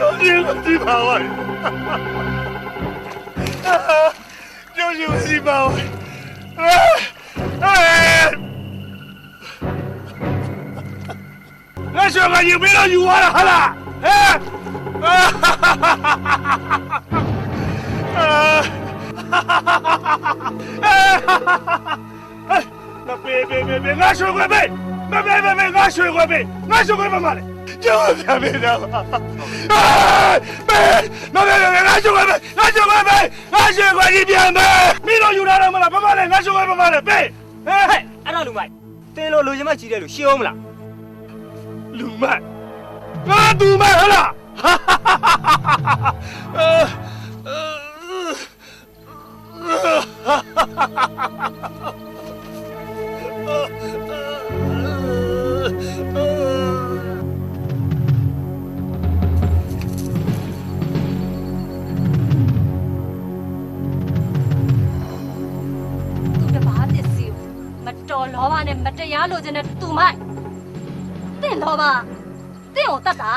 就是鸡巴玩意，就是鸡巴玩意，哎哎，俺说个你没了有我了，好了，哎，啊哈哈哈哈哈哈！哎，那别别别别，俺说过别，别别别别，俺说过别，俺说过别嘛嘞， ကျောင်းပြန်နေတာပါမဲမမဲငါရှုပ်ရမယ်ငါရှုပ်ရမယ်ငါရှုပ်ခွင့်ကြီးပြန်မယ်မိတော့ယူလာတော့မလားဘာမလဲငါရှုပ်ရဘာမလဲပေးဟဲ့အဲ့ဒါလူမိုက်တင်းလို့လူချင်းမကြီးတယ်လို့ရှင်းအောင်မလားလူမိုက်ဘာသူမိုက်ဟလားအာ တော်လောဘနဲ့မတရားလိုချင်တဲ့သူမိုက်တင့်လောဘတင့်ကိုတတ်တာ